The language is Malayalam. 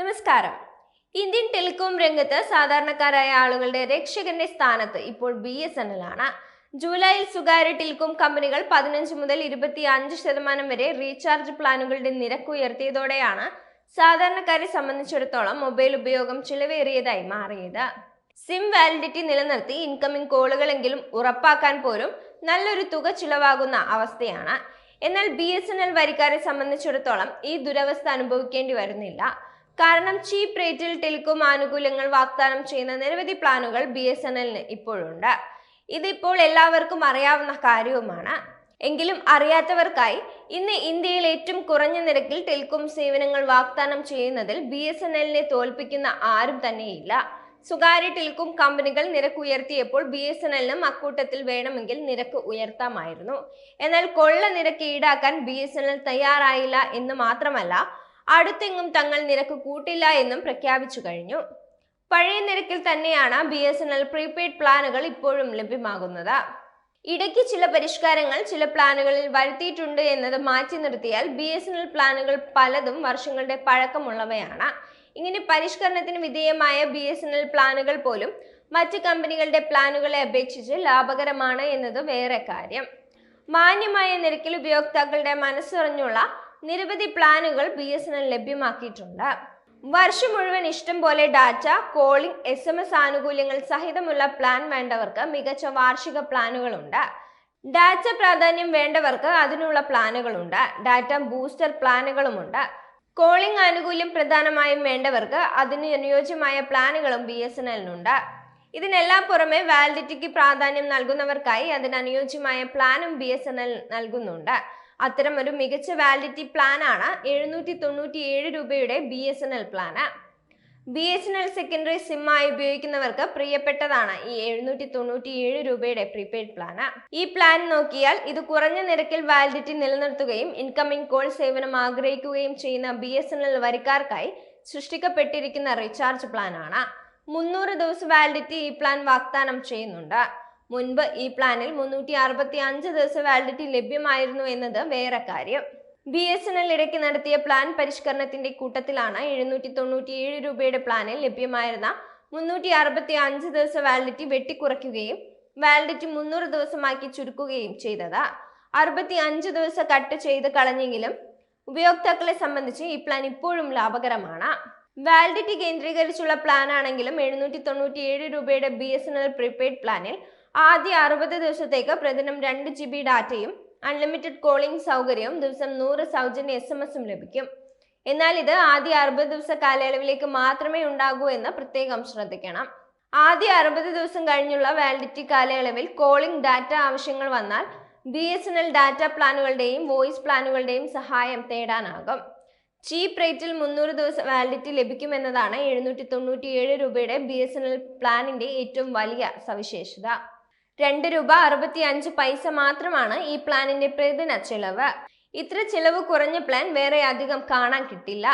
നമസ്കാരം. ഇന്ത്യൻ ടെലികോം രംഗത്ത് സാധാരണക്കാരായ ആളുകളുടെ രക്ഷകന്റെ സ്ഥാനത്ത് ഇപ്പോൾ ബി എസ് എൻ എൽ ആണ്. ജൂലൈയിൽ സ്വകാര്യ ടെലികോം കമ്പനികൾ പതിനഞ്ച് മുതൽ ഇരുപത്തി അഞ്ച് ശതമാനം വരെ റീചാർജ് പ്ലാനുകളുടെ നിരക്ക് ഉയർത്തിയതോടെയാണ് സാധാരണക്കാരെ സംബന്ധിച്ചിടത്തോളം മൊബൈൽ ഉപയോഗം ചിലവേറിയതായി മാറിയത്. സിം വാലിഡിറ്റി നിലനിർത്തി ഇൻകമിംഗ് കോളുകളെങ്കിലും ഉറപ്പാക്കാൻ പോലും നല്ലൊരു തുക ചിലവാകുന്ന അവസ്ഥയാണ്. എന്നാൽ ബി എസ് എൻ എൽ വരിക്കാരെ സംബന്ധിച്ചിടത്തോളം ഈ ദുരവസ്ഥ അനുഭവിക്കേണ്ടി വരുന്നില്ല. കാരണം ചീപ്പ് റേറ്റിൽ ടെലികോം ആനുകൂല്യങ്ങൾ വാഗ്ദാനം ചെയ്യുന്ന നിരവധി പ്ലാനുകൾ ബി എസ് എൻ എല്ലിന് ഇപ്പോഴുണ്ട്. ഇതിപ്പോൾ എല്ലാവർക്കും അറിയാവുന്ന കാര്യവുമാണ്. എങ്കിലും അറിയാത്തവർക്കായി ഇന്ന് ഇന്ത്യയിൽ ഏറ്റവും കുറഞ്ഞ നിരക്കിൽ ടെലികോം സേവനങ്ങൾ വാഗ്ദാനം ചെയ്യുന്നതിൽ ബി എസ് എൻ എല്ലിനെ തോൽപ്പിക്കുന്ന ആരും തന്നെയില്ല. സ്വകാര്യ ടെലികോം കമ്പനികൾ നിരക്ക് ഉയർത്തിയപ്പോൾ ബി എസ് എൻ എല്ലിനും അക്കൂട്ടത്തിൽ വേണമെങ്കിൽ നിരക്ക് ഉയർത്താമായിരുന്നു. എന്നാൽ കൊള്ള നിരക്ക് ഈടാക്കാൻ ബി എസ് എൻ എൽ തയ്യാറായില്ല എന്ന് മാത്രമല്ല അടുത്തെങ്ങും തങ്ങൾ നിരക്ക് കൂട്ടില്ല എന്നും പ്രഖ്യാപിച്ചു കഴിഞ്ഞു. പഴയ നിരക്കിൽ തന്നെയാണ് B S N L prepaid പ്ലാനുകൾ ഇപ്പോഴും ലഭ്യമാകുന്നത്. ഇടയ്ക്ക് ചില പരിഷ്കാരങ്ങൾ ചില പ്ലാനുകളിൽ വരുത്തിയിട്ടുണ്ട് എന്നത് മാറ്റി നിർത്തിയാൽ ബി എസ് എൻ എൽ പ്ലാനുകൾ പലതും വർഷങ്ങളുടെ പഴക്കമുള്ളവയാണ്. ഇങ്ങനെ പരിഷ്കരണത്തിന് വിധേയമായ ബി എസ് എൻ എൽ പ്ലാനുകൾ പോലും മറ്റ് കമ്പനികളുടെ പ്ലാനുകളെ അപേക്ഷിച്ച് ലാഭകരമാണ് എന്നത് വേറെ കാര്യം. മാന്യമായ നിരക്കിൽ ഉപയോക്താക്കളുടെ മനസ്സറിഞ്ഞുള്ള നിരവധി പ്ലാനുകൾ ബി എസ് എൻ എൽ ലഭ്യമാക്കിയിട്ടുണ്ട്. വർഷം മുഴുവൻ ഇഷ്ടം പോലെ data calling S M S ആനുകൂല്യങ്ങൾ സഹിതമുള്ള പ്ലാൻ വേണ്ടവർക്ക് മികച്ച വാർഷിക പ്ലാനുകളുണ്ട്. ഡാറ്റ പ്രാധാന്യം വേണ്ടവർക്ക് അതിനുള്ള പ്ലാനുകളുണ്ട്. ഡാറ്റ ബൂസ്റ്റർ പ്ലാനുകളുമുണ്ട്. കോളിംഗ് ആനുകൂല്യം പ്രധാനമായും വേണ്ടവർക്ക് അതിന് അനുയോജ്യമായ പ്ലാനുകളും ബി എസ് എൻ എല്ലിനുണ്ട്. ഇതിനെല്ലാം പുറമെ വാലിഡിറ്റിക്ക് പ്രാധാന്യം നൽകുന്നവർക്കായി അതിനനുയോജ്യമായ പ്ലാനും ബി എസ് എൻ എൽ നൽകുന്നുണ്ട്. അത്തരം ഒരു മികച്ച വാലിഡിറ്റി പ്ലാനാണ് എഴുന്നൂറ്റി തൊണ്ണൂറ്റി ഏഴ് രൂപയുടെ B S N L plan B S N L secondary സിമ്മായി ഉപയോഗിക്കുന്നവർക്ക് പ്രിയപ്പെട്ടതാണ് ഈ എഴുന്നൂറ്റി തൊണ്ണൂറ്റി ഏഴ് രൂപയുടെ പ്രീപെയ്ഡ് പ്ലാന് ഈ പ്ലാൻ നോക്കിയാൽ ഇത് കുറഞ്ഞ നിരക്കിൽ വാലിഡിറ്റി നിലനിർത്തുകയും ഇൻകമിംഗ് കോൾ സേവനം ആഗ്രഹിക്കുകയും ചെയ്യുന്ന ബി എസ് എൻ എൽ വരിക്കാർക്കായി സൃഷ്ടിക്കപ്പെട്ടിരിക്കുന്ന റീചാർജ് പ്ലാനാണ് മുന്നൂറ് ദിവസം വാലിഡിറ്റി ഈ പ്ലാൻ വാഗ്ദാനം ചെയ്യുന്നുണ്ട്. മുൻപ് ഈ പ്ലാനിൽ മുന്നൂറ്റി അറുപത്തി അഞ്ച് ദിവസം വാലിഡിറ്റി ലഭ്യമായിരുന്നു എന്നത് വേറെ കാര്യം. ബി എസ് എൻ എൽ ഇടയ്ക്ക് നടത്തിയ പ്ലാൻ പരിഷ്കരണത്തിന്റെ കൂട്ടത്തിലാണ് എഴുന്നൂറ്റി തൊണ്ണൂറ്റി ഏഴ് രൂപയുടെ പ്ലാനിൽ ലഭ്യമായിരുന്ന മുന്നൂറ്റി അറുപത്തി അഞ്ച് ദിവസം വാലിഡിറ്റി വെട്ടിക്കുറയ്ക്കുകയും വാലിഡിറ്റി മുന്നൂറ് ദിവസമാക്കി ചുരുക്കുകയും ചെയ്തത്. അറുപത്തി അഞ്ച് ദിവസം കട്ട് ചെയ്ത് കളഞ്ഞെങ്കിലും ഉപയോക്താക്കളെ സംബന്ധിച്ച് ഈ പ്ലാൻ ഇപ്പോഴും ലാഭകരമാണ്. വാലിഡിറ്റി കേന്ദ്രീകരിച്ചുള്ള പ്ലാൻ ആണെങ്കിലും എഴുന്നൂറ്റി തൊണ്ണൂറ്റി ഏഴ് രൂപയുടെ B S N L prepaid പ്ലാനിൽ ആദ്യ അറുപത് ദിവസത്തേക്ക് പ്രതിദിനം രണ്ട് ജി ബി ഡാറ്റയും അൺലിമിറ്റഡ് കോളിംഗ് സൗകര്യവും ദിവസം നൂറ് സൗജന്യ എസ് എം എസും ലഭിക്കും. എന്നാൽ ഇത് ആദ്യ അറുപത് ദിവസ കാലയളവിലേക്ക് മാത്രമേ ഉണ്ടാകൂ എന്ന് പ്രത്യേകം ശ്രദ്ധിക്കണം. ആദ്യ അറുപത് ദിവസം കഴിഞ്ഞുള്ള വാലിഡിറ്റി കാലയളവിൽ കോളിംഗ് ഡാറ്റ ആവശ്യങ്ങൾ വന്നാൽ B S N L data പ്ലാനുകളുടെയും voice പ്ലാനുകളുടെയും സഹായം തേടാനാകും. ചീപ്പ് റേറ്റിൽ മുന്നൂറ് ദിവസം വാലിഡിറ്റി ലഭിക്കുമെന്നതാണ് എഴുന്നൂറ്റി തൊണ്ണൂറ്റി ഏഴ് രൂപയുടെ ബി എസ് എൻ എൽ പ്ലാനിന്റെ ഏറ്റവും വലിയ സവിശേഷത. രണ്ട് രൂപ അറുപത്തി അഞ്ച് പൈസ മാത്രമാണ് ഈ പ്ലാനിന്റെ പ്രതിദിന ചെലവ്. ഇത്ര ചെലവ് കുറഞ്ഞ പ്ലാൻ വേറെ അധികം കാണാൻ കിട്ടില്ല.